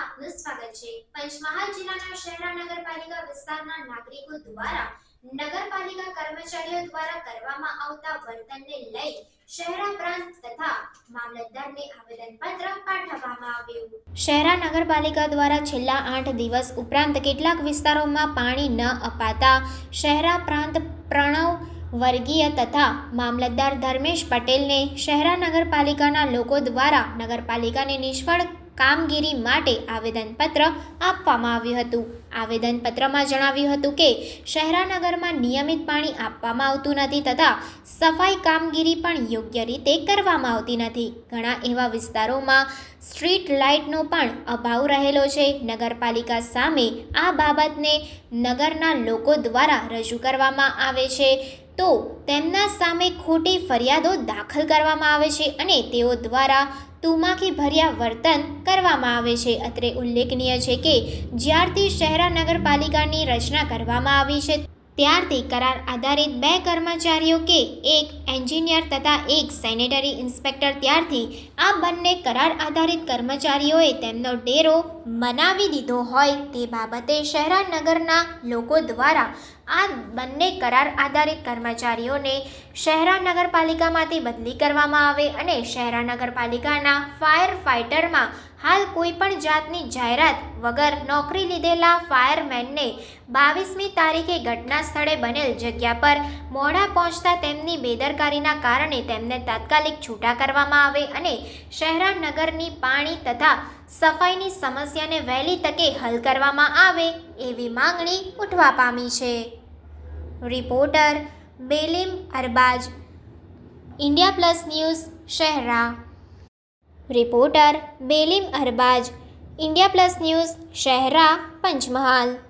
આપનું સ્વાગત છે. પંચમહાલ જિલ્લાના શહેરા નગરપાલિકા વિસ્તારના નાગરિકો દ્વારા નગરપાલિકા કર્મચારીઓ દ્વારા કરવામાં આવતા વર્તનને લઈ શહેરા પ્રાંત તથા મામલતદારને આવેદનપત્ર પાઠવવામાં આવ્યું. શહેરા નગરપાલિકા દ્વારા છેલ્લા આઠ દિવસ ઉપરાંત કેટલાક વિસ્તારોમાં પાણી ન અપાતા શહેરા પ્રાંત પ્રણવ વર્ગીય તથા મામલતદાર ધર્મેશ પટેલને શહેરા નગરપાલિકાના લોકો દ્વારા નગરપાલિકાની નિષ્ફળ કામગીરી માટે આવેદનપત્ર આપવામાં આવ્યું હતું. આવેદનપત્રમાં જણાવ્યું હતું કે, શહેરાનગરમાં નિયમિત પાણી આપવામાં આવતું નથી તથા સફાઈ કામગીરી પણ યોગ્ય રીતે કરવામાં આવતી નથી. ઘણા એવા વિસ્તારોમાં સ્ટ્રીટ લાઇટનો પણ અભાવ રહેલો છે. નગરપાલિકા સામે આ બાબતને નગરના લોકો દ્વારા રજૂ કરવામાં આવે છે. તો તેમના સામે ખોટી ફરિયાદો દાખલ કરવામાં આવે છે અને તેઓ દ્વારા તુમાખી ભર્યા વર્તન કરવામાં આવે છે. અત્રે ઉલ્લેખનીય છે કે જ્યારથી શહેરા નગરપાલિકાની રચના કરવામાં આવી છે, ત્યારથી કરાર આધારિત બે કર્મચારીઓ કે એક એન્જિનિયર તથા એક સેનેટરી ઇન્સ્પેક્ટર ત્યારથી આ બંને કરાર આધારિત કર્મચારીઓએ તેમનો ડેરો મનાવી દીધો હોય તે બાબતે શહેરા નગરના લોકો દ્વારા આ બંને કરાર આધારિત કર્મચારીઓને શહેરા નગરપાલિકામાંથી બદલી કરવામાં આવે અને શહેરા નગરપાલિકાના ફાયર ફાઇટરમાં હાલ કોઈ પણ જાતની જાહેરાત વગર નોકરી લીધેલા ફાયરમેનને બાવીસમી તારીખે ઘટના સ્થળે બનેલ જગ્યા પર મોડા પહોંચતા તેમની બેદરકારીના કારણે તેમને તાત્કાલિક છૂટા કરવામાં આવે અને શહેરા નગરની પાણી તથા સફાઈની સમસ્યાને વહેલી તકે હલ કરવામાં આવે એવી માંગણી ઉઠવા પામી છે. Reporter Belim Arbaz India plus news Shehera reporter Belim Arbaz India plus news Shehera Panchmahal